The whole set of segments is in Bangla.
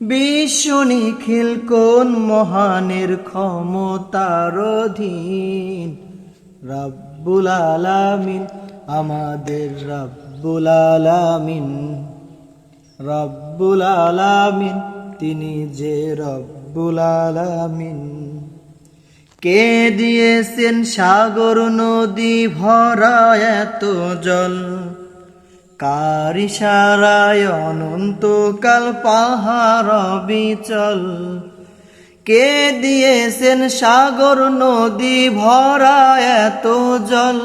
বিশ্ব নিখিল কোন মহানের ক্ষমতার অধীন? রব্বুল আলামিন, আমাদের রব্বুল আলামিন। রব্বুল আলামিন, তিনি যে রব্বুল আলামিন। কে দিয়েছেন সাগর নদী ভরা এত জল? কার ইশারায় অনন্তকাল পাহাড় বিচল। কে দিয়েছেন সাগর নদী ভরা এত জল?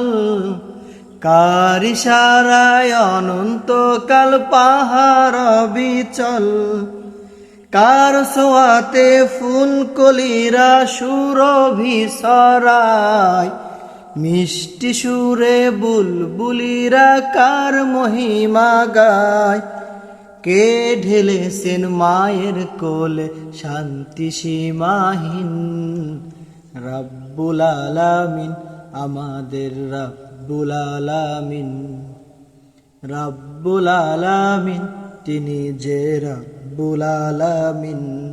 কার ইশারায় অনন্তকাল পাহাড় বিচল। কার সোয়াতে ফুল কলিরা সুরভি সরায় মিষ্টি সুরে বুলবুলিরা কার মহিমা গায়। কে ঢেলেছেন মায়ের কোলে শান্তি সীমাহীন? রব্বুল আলামিন, আমাদের রব্বুল আলামিন। রব্বুল আলামিন, তিনি যে রব্বুল আলামিন।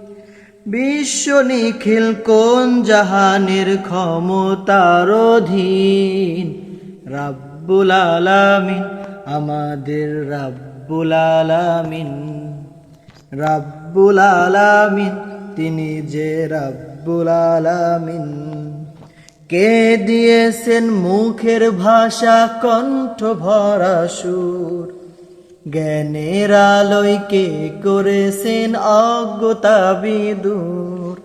বিশ্ব নিখিল কোন জাহানের ক্ষমতার অধীন রাব্বুল আলামিন, আমাদের রাব্বুল আলামিন। রাব্বুল আলামিন, তিনি যে রাব্বুল আলামিন। কে দিয়েছেন মুখের ভাষা, কণ্ঠ ভরা সুর? জ্ঞানের আলোয় কে করেছেন অজ্ঞতা বিদূর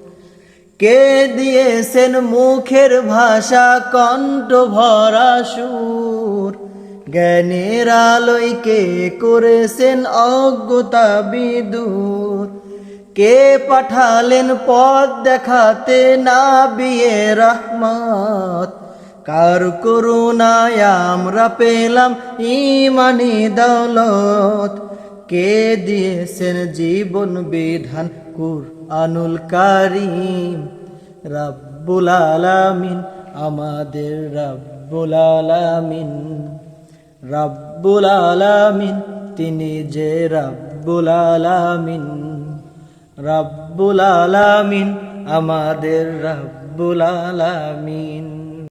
কে দিয়েছেন মুখের ভাষা কণ্ঠ ভরা সুর? জ্ঞানের আলোয় করেছেন অজ্ঞতা বিদূর কে পাঠালেন পথ দেখাতে না বিয়ে রহমত? কার করুণায় আমরা পেলাম ইমানি দৌলত? কে দিয়েছেন জীবন বিধান? কুর আনুল কারিম। রাব্বুল আলামিন, আমাদের রাব্বুল আলামিন। রাব্বুল আলামিন, তিনি যে রাব্বুল আলামিন। রাব্বুল আলামিন, আমাদের রাব্বুল আলামিন।